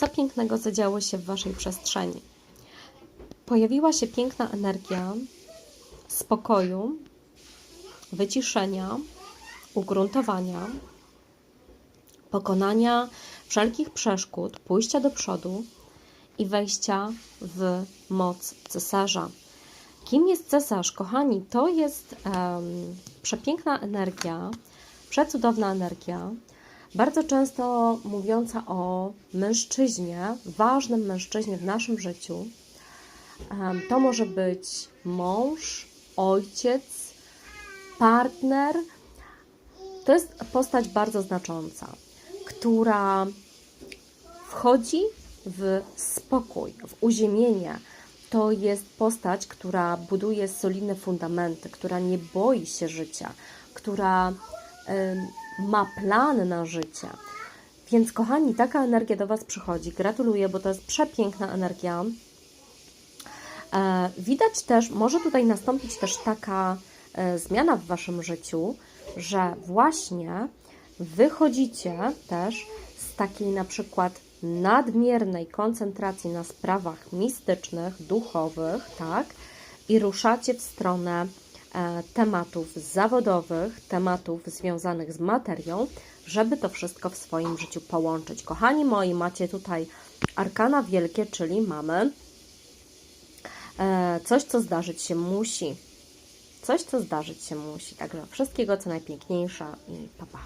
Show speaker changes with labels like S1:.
S1: co pięknego zadziało się w Waszej przestrzeni. Pojawiła się piękna energia spokoju, wyciszenia, ugruntowania, pokonania wszelkich przeszkód, pójścia do przodu i wejścia w moc cesarza. Kim jest cesarz? Kochani, to jest em, przepiękna energia, przecudowna energia, bardzo często mówiąca o mężczyźnie, ważnym mężczyźnie w naszym życiu. To może być mąż, ojciec, partner. To jest postać bardzo znacząca, która wchodzi w spokój, w uziemienie. To jest postać, która buduje solidne fundamenty, która nie boi się życia, która ma plan na życie. Więc, kochani, taka energia do Was przychodzi. Gratuluję, bo to jest przepiękna energia. E, Widać też, może tutaj nastąpić też taka e, zmiana w Waszym życiu, że właśnie wychodzicie też z takiej na przykład nadmiernej koncentracji na sprawach mistycznych, duchowych, tak? I ruszacie w stronę tematów zawodowych, tematów związanych z materią, żeby to wszystko w swoim życiu połączyć. Kochani moi, macie tutaj arkana wielkie, czyli mamy e, coś, co zdarzyć się musi. Coś, co zdarzyć się musi. Także wszystkiego, co najpiękniejsze i papa. Pa.